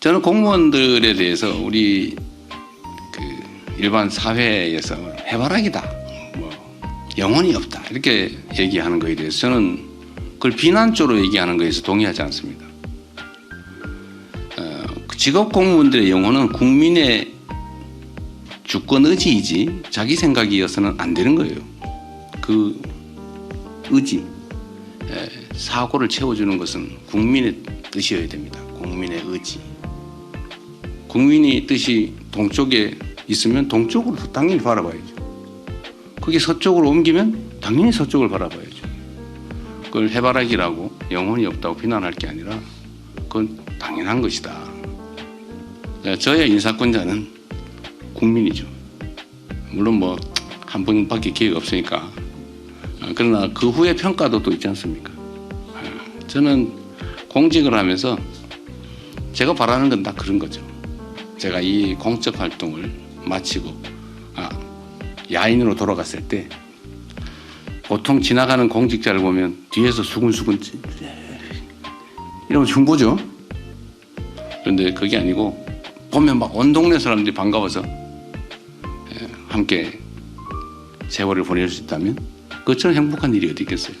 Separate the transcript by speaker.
Speaker 1: 저는 공무원들에 대해서 우리 그 일반 사회에서 해바라기다, 뭐 영혼이 없다 이렇게 얘기하는 거에 대해서 저는 그걸 비난적으로 얘기하는 거에서 동의하지 않습니다. 어, 그 직업 공무원들의 영혼은 국민의 주권 의지이지 자기 생각이어서는 안 되는 거예요. 그 의지, 에, 사고를 채워주는 것은 국민의 뜻이어야 됩니다. 국민의 의지. 국민이 뜻이 동쪽에 있으면 동쪽으로 당연히 바라봐야죠. 그게 서쪽으로 옮기면 당연히 서쪽을 바라봐야죠. 그걸 해바라기라고 영혼이 없다고 비난할 게 아니라 그건 당연한 것이다. 네, 저의 인사권자는 국민이죠. 물론 뭐 한 번밖에 기회가 없으니까 어, 그러나 그 후에 평가도 또 있지 않습니까? 어, 저는 공직을 하면서 제가 바라는 건 다 그런 거죠. 제가 이 공적 활동을 마치고 아, 야인으로 돌아갔을 때 보통 지나가는 공직자를 보면 뒤에서 수근수근 찌- 이러면 흉보죠. 그런데 그게 아니고 보면 막 온 동네 사람들이 반가워서 예, 함께 세월을 보낼 수 있다면 그처럼 행복한 일이 어디 있겠어요.